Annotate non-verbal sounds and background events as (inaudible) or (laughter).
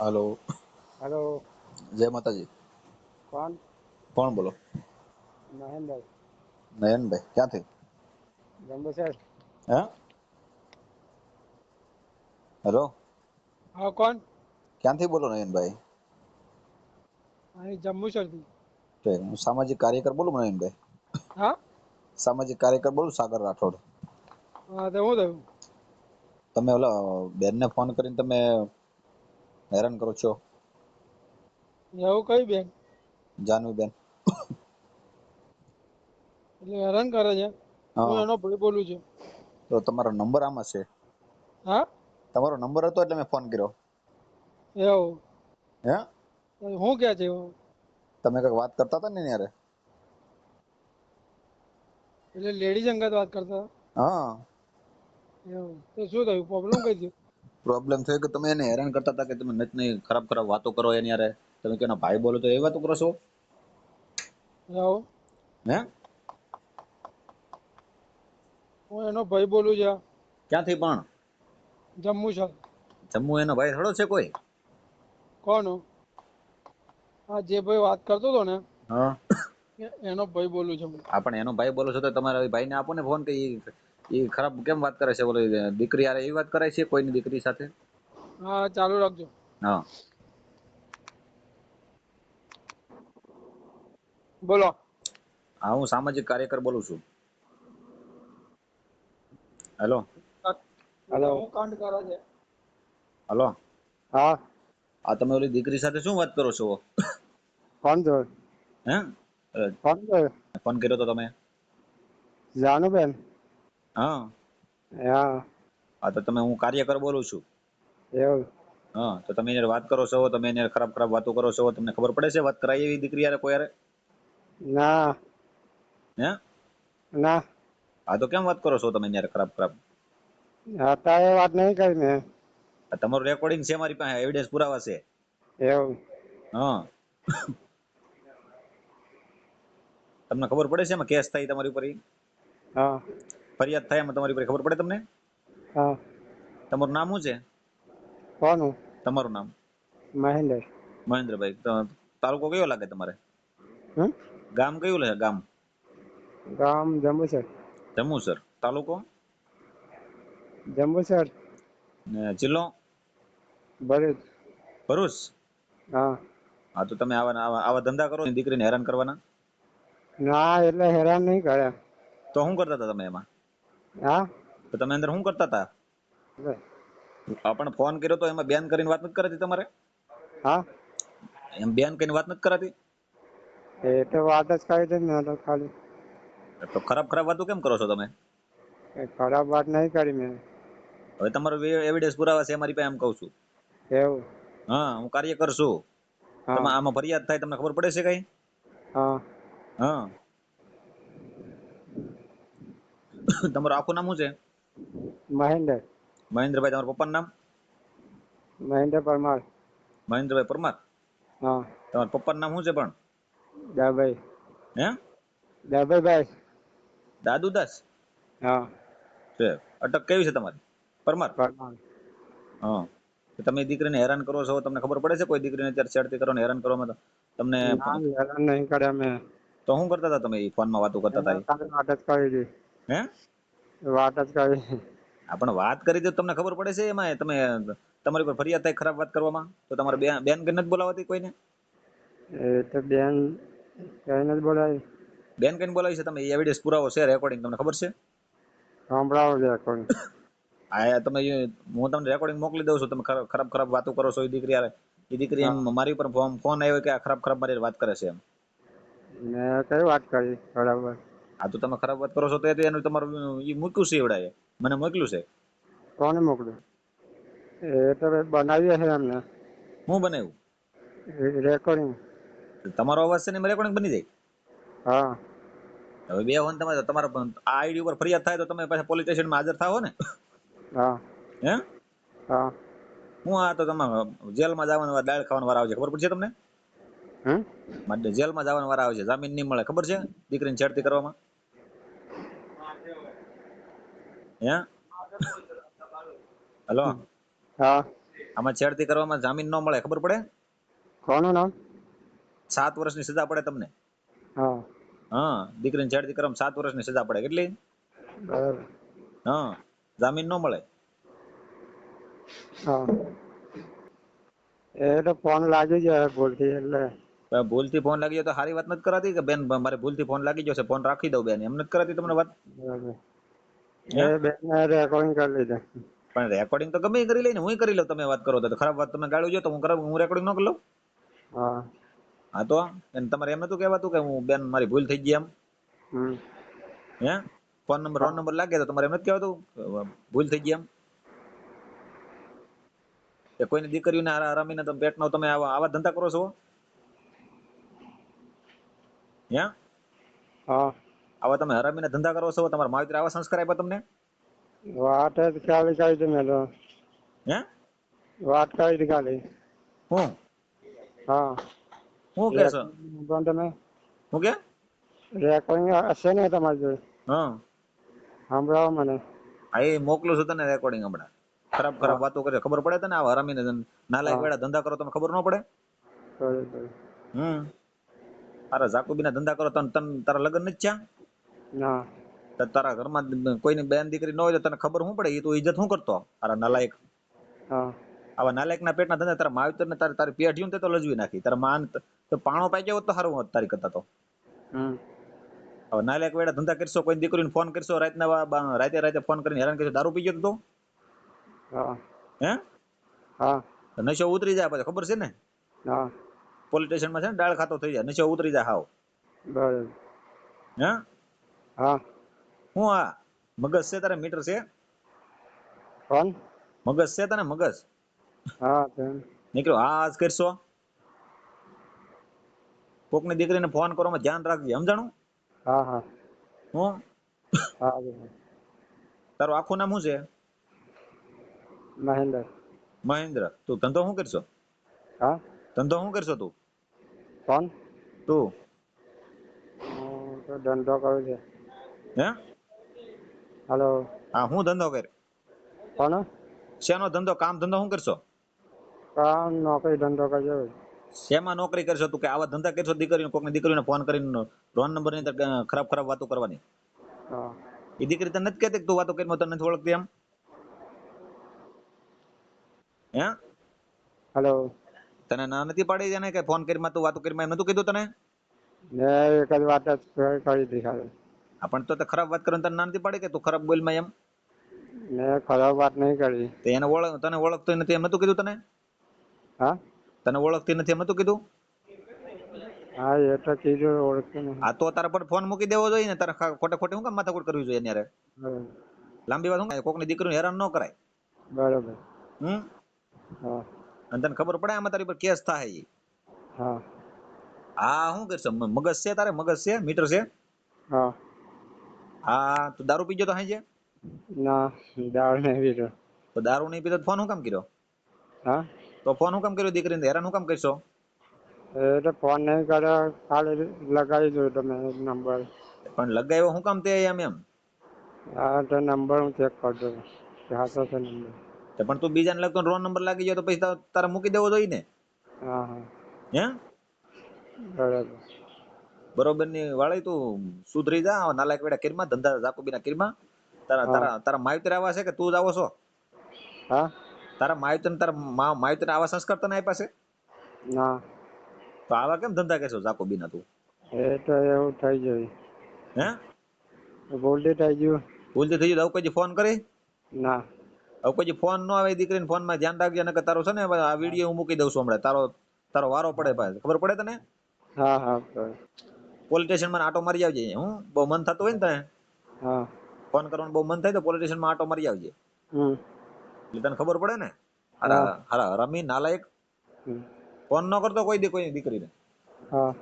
Hello. Hello. જય માતાજી. કોણ? કોણ બોલો? મહેનભાઈ નયનભાઈ ક્યાંથી? જંબુસર હે? હેલો. હા કોણ? ક્યાંથી બોલો નયનભાઈ? અહીં જંબુસરથી તો હું સામાજિક કાર્યકર બોલું નયનભાઈ? હા? સામાજિક કાર્યકર બોલું સાગર રાઠોડ. હા તો હું થયું? તમે ઓલા બેનને ફોન કરીને તમે હેરાન કરો છો? એવું કઈ બેન? જાનવી બેન. એટલે હેરાન કરે છે. હું. એનો ભાઈ બોલું છું. તો તમારો નંબર આમાં છે? હા? તમારો નંબર હતો એટલે મેં ફોન કર્યો. એવું. હે? હું કે છે? તમે કંઈક વાત કરતા હતા ને એની એટલે લેડીઝ અંગત વાત કરતા હા. એવું. તો શું થયું? પ્રોબ્લેમ કઈ થયું? પ્રોબ્લેમ થયો કે તમે એને હેરાન કરતા હતા કે તમે નથી નહીં ખરાબ ખરાબ વાતો કરો એની યારે તમે કે ભાઈ બોલો તો એ વાતો કરો છો? હે? હું એનો ભાઈ બોલું છે ક્યાંથી પણ? જમ્મુ છે. જમ્મુ એનો ભાઈ થોડો છે કોઈ? કોણ હા જે ભાઈ વાત કરતો હતો ને હા. એનો ભાઈ બોલું છું. હું. આપણે એનો ભાઈ બોલો છો તો તમારા ભાઈને આપો ને ફોન કે ઈ ઈ ખરાબ કેમ વાત કરે છે બોલે દીકરી હારે એવી વાત કરે છે કોઈની દીકરી સાથે? હા ચાલુ રાખજો. હા. બોલો. હા હું સામાજિક કાર્યકર બોલું છું. હેલો. હેલો. હું કાંડ કરો છે? હેલો. હા. આ તમે ઓલી દીકરી સાથે શું વાત કરો છો? કોણ છો હે? ફોન કોણ છો ફોન કર્યો તો તમે? જાનુબેન. હા. હા. હા તો તમે હું કાર્યકર બોલું છું. એવું. હા તો તમે એને વાત કરો છો તમે એને ખરાબ ખરાબ વાતો કરો છો તમને ખબર પડે છે વાત કરાય એવી દીકરી યારે કોઈ યારે ના. હે? ના. હા તો કેમ વાત કરો છો તમે એને ખરાબ ખરાબ? અત્યારે વાત નહીં કરી મેં. તમારું રેકોર્ડિંગ છે મારી પાસે એવિડન્સ પુરાવા છે. એવું. હા. તમને ખબર પડે છે એમાં કેસ થાય તમારી ઉપર હા. ફરિયાદ થાય એમાં તમારી પર ખબર પડે તમને? હા. તમારું નામ શું છે? કોનું તમારું નામ? મહેન્દ્ર. મહેન્દ્રભાઈ તાલુકો કયો લાગે તમારે? ગામ કયું લે ગામ? ગામ જંબુસર. જંબુસર. તાલુકો? જંબુસર. ને જિલ્લો? ભરૂચ. ભરૂચ? હા. હા તો તમે આવા આવા ધંધા કરો ને દીકરીને હેરાન કરવાના? ના એટલે હેરાન નહીં કર્યા તો શું કરતા હતા તમે એમાં? હા? તો તમે અંદર શું કરતા હતા. આપણે ફોન કર્યો તો એમાં બેન કરીને વાત નથી કરાતી તમારે? હા? એમ બેન કરીને વાત નથી કરાતી? એ તો વાત જ કરી દે ને તો ખાલી. તો ખરાબ ખરાબ વાતો કેમ કરો છો તમે? ખરાબ વાત નહીં કરી મેં. હવે તમારો એવિડન્સ પુરાવા છે મારી પાસે એમ કહું છું. એવું? હા હું કાર્ય કરશું તમે આમાં ફરિયાદ થાય તમને ખબર પડે છે કઈ? હા. હા. (coughs) તમારું આખું નામ શું છે? મહેન્દ્ર. મહેન્દ્રભાઈ તમારા પપ્પાનું નામ? મહેન્દ્ર પરમાર. મહેન્દ્રભાઈ પરમાર? હા. તમારા પપ્પાનું નામ શું છે પણ? દાભાઈ. હે? દાભાઈભાઈ. દાદુદાસ? હા. છે. અટક કેવી છે તમારી? પરમાર? હા. તો તમે દીકરીને હેરાન કરો છો તમને ખબર પડે છે કોઈ દીકરીને અત્યારે છેડતી કરો ને હેરાન કરવામાં તો? તમને હેરાન નહીં કર્યા મેં. તો શું કરતા હતા તમે ફોનમાં વાતો કરતા હતા અટક કરી હતી હે? વાત જ કરી. આપણે વાત કરી તો તમને ખબર પડે છે એમાં તમે તમારી પર ફરિયાદ થાય ખરાબ વાત કરવામાં? તો તમારે બેન બેન કે નથી બોલાવતી કોઈને? એ તો બેન કઈને જ બોલાવી. બેન કઈને બોલાવી છે? તમે એવિડન્સ પુરાવો છે રેકોર્ડિંગ તમને ખબર છે? સંભળાવો છે રેકોર્ડિંગ આ તમે હું તમને રેકોર્ડિંગ મોકલી દઉં છું. તમે ખરાબ ખરાબ વાતો કરો છો એ દીકરી હારે. એ દીકરી એમ મારી ઉપર ફોન ફોન આવ્યો કે આ ખરાબ ખરાબ મારી વાત કરે છે એમ. મેં કઈ વાત કરી? બરાબર. આ તો તમે ખરાબ વાત કરો છો તો એનું તમારું એ મૂક્યું છે એવડાએ. મને મોકલ્યું છે. કોને મોકલ્યું? એ તો ભાઈ છે એમને. હું બનાવ્યું? રેકોર્ડિંગ તમારો અવાજ છે ને રેકોર્ડિંગ બની જાય? હા. હવે બે ફોન તમારે તમારા આ આઈડી ઉપર ફરિયાદ થાય તો તમે પાછા પોલીસ સ્ટેશનમાં હાજર થાઓ ને. હા. હે? હા. હું આ તો તમારે જેલમાં જવાનો વાર દાળ ખાવાનો વાર આવે છે. ખબર પડશે તમને? હમ? જેલમાં જવાનો વાર આવે છે. જામીન નહીં મળે. ખબર છે? દીકરીને છેડતી કરવામાં? હે? હેલો. હા. આમાં છેડતી કરવામાં જામીન ન મળે ખબર પડે? કોનું નામ? સાત વર્ષની સજા પડે તમને? હા. હા દીકરીને છેડતી કરવામાં સાત વર્ષની સજા પડે. કેટલી? બરાબર. હા જામીન ન મળે. હા. એ તો ફોન લાગી જાય ભૂલથી એટલે. ભૂલથી ફોન લાગી જાય તો સારી વાત નથી કરાતી કે બેન મારે ભૂલથી ફોન લાગી ગયો છે ફોન રાખી દઉં બેન. એમ નથી કરાતી તમને વાત? બરાબર. રેકોર્ડિંગ કરી લીધા. પણ રેકોર્ડિંગ તો ગમે કરી લઈને હું કરી લઉં તમે વાત કરો તો. ખરાબ વાત તમે ગાળ્યું જો તો હું હું રેકોર્ડિંગ ન કરી લઉં? હા. હા તો એને તમારે એમ નતું કહેવાતું કે હું બેન મારી ભૂલ થઈ ગઈ એમ? હે? ફોન નંબર ફોન નંબર લાગે તો તમારે એમ નથી કહેવાતું ભૂલ થઈ ગઈ એમ? કે કોઈની દીકરીઓને હારા હરામીને તમે પેટનો તમે આવા આવા ધંધા કરો છો? હે? હા. આવા તમે હરામીને ધંધા કરો છો તમારા માવતરે આવા સંસ્કાર આપ્યા તમને? વાત જ ખાલી કરી હતી મેં તો હે? વાત કરી હતી હું? હા. હું કે છો? પણ તમે? હું કે? રેકોર્ડિંગ હશે ને તમારી જોડે? હા. સંભળાવો મને. એ મોકલું છું તને રેકોર્ડિંગ હમણાં. ખરાબ ખરાબ વાતો કરે. ખબર પડે તને આવા હરામીને નાલાયક હા. વેળા ધંધા કરો તમને ખબર ન પડે. હમ. અરે જાકુબીના ધંધા કરો તને તને તારા લગ્ન નથી થયા? ના તો તારા ઘરમાં કોઈની બેન દીકરી ન હોય તો તને ખબર શું પડે? એ તું ઇજ્જત શું કરતો? અરે નલાયક. હા. આવા નાલાયકના પેટના ધંધા તારા માવતરને તારી તારી પેઢીયું તે તો લજવી નાખી. તારા માન તો પાણો પાઈ ગયો તો સારું હોત તારી કરતા તો. હવે નાલાયક વેળા ધંધા કરશો કોઈ દીકરીને ફોન કરશો રાતના રાતે રાતે ફોન કરીને હેરાન કરશો દારૂ પી ગયો તો હે. હા? નશો ઉતરી જાય પછી ખબર છે ને? હા. પોલીસ સ્ટેશનમાં છે ને ડાળ ખાતો થઈ જાય નશો ઉતરી જાય હાવ. બરાબર. હે? હા. હું આ મગજ છે તારે મીટર છે? કોણ? મગજ છે તને મગજ? હા તેમ નીકળ્યો હા આજ કરશો? કોકની દીકરીને ફોન કરવામાં ધ્યાન રાખજે સમજાણું? હા હા. હું? હા તારું આખું નામ શું છે? મહેન્દ્ર. મહેન્દ્ર. તું ધંધો શું કરશો? હા. ધંધો શું કરશો તું? કોણ? તો ધંધો કરું છે. હે? હલો. હા હું ધંધો કર કોણ શેનો ધંધો? કામ ધંધો શું કરશો? કામ નોકરી ધંધો કરજો. શેમાં નોકરી કરશો તું કે આવા ધંધા કરશો દીકરીને? કોકની દીકરીને ફોન કરીને રોન નંબરની ખરાબ ખરાબ વાતો કરવાની. એ દીકરી તને નથી કહેતી તું વાતો કરી તને નથી ઓળખતી એમ? હે? હેલો. તને ના નથી પાડી એને કે ફોન કરી તું વાતો કરી એમ નતું કીધું તને? મેં એક જ વાત કરી આ પણ તો ખરાબ વાત કરીને તને ના નથી પાડી કે તું ખરાબ બોલમાં એમ? મેં ખરાબ વાત નહીં કરી. તે એને ઓળખ તને ઓળખતો નથી એમ નતું કીધું તને? હા? તને ઓળખતી નથી એમ નતું કીધું? હા એ તો કીધું ઓળખતું નહીં આ તો તારા પર ફોન મૂકી દેવો જોઈએ ને તારે ખોટે ખોટે હું કામ માથાકૂટ કરવી જોઈએ એની લાંબી વાત હું કોકની દીકરીને હેરાન ન કરાય. બરાબર. હમ? હા. અને તને ખબર પડે આમાં તારી પર કેસ થાય હા. હા શું કરશે મગજ છે તારે? મગજ છે? મીટર છે? હા. હા તો દારૂ પીજો તો હાંજે? ના દારૂ નહીં પીતો તો દારૂ નહીં પીતો ફોન હું કામ કર્યો? હા? તો ફોન હું કામ કર્યો દીકરીને? હેરાન હું કામ કરશો? એટલે ફોન નહીં કર્યો ખાલી લગાવી દો તમે નંબર. પણ લગાવ્યો શું કામ તે એમ એમ? હા તો નંબર હું ચેક કરજો હાથો છે નંબર. તો પણ તું બીજાને લગતો રોન નંબર લાગી ગયો તો પછી તારે મૂકી દેવો જોઈએ ને? હા હા. હે? બરાબર. બરોબરની વાળી તું સુધરી જા નાલાયક વેડા કિરમાં ધંધા જાકુબીના કિરમાં. તારા તારા તારા માયુતર આવા છે કે તું જ આવો છો? હા. તારા માયુતર તારા માયુતર આવા સંસ્કાર તને આપ્યા છે? ના. તો આવા કેમ ધંધા કહેશો જાકુબીના તું? એ તો એવું થઈ જાય હે? બોલડે થઈ ગયો. બોલડે થઈ ગયું? કોઈ ફોન કરી? ના. હવે કોઈ ફોન ન આવે દીકરીને ફોનમાં ધ્યાન રાખજે નકર તારો છે ને આ વીડિયો હું મૂકી દઉં છું હમણાં. તારો તારો વારો પડે ભાઈ ખબર પડે તને? હા હા. પોલીસ સ્ટેશનમાં આટો મારી આવજે. હું? બહુ મન થતું હોય ને તને? હા. ફોન કરવાનું બહુ મન થાય તો પોલીસ સ્ટેશનમાં આટો મારી આવજે. હમ. એટલે તને ખબર પડે ને? હારા રમી નાલાયક. ફોન ન કરતો કોઈ દી કોઈ દીકરીને. હા.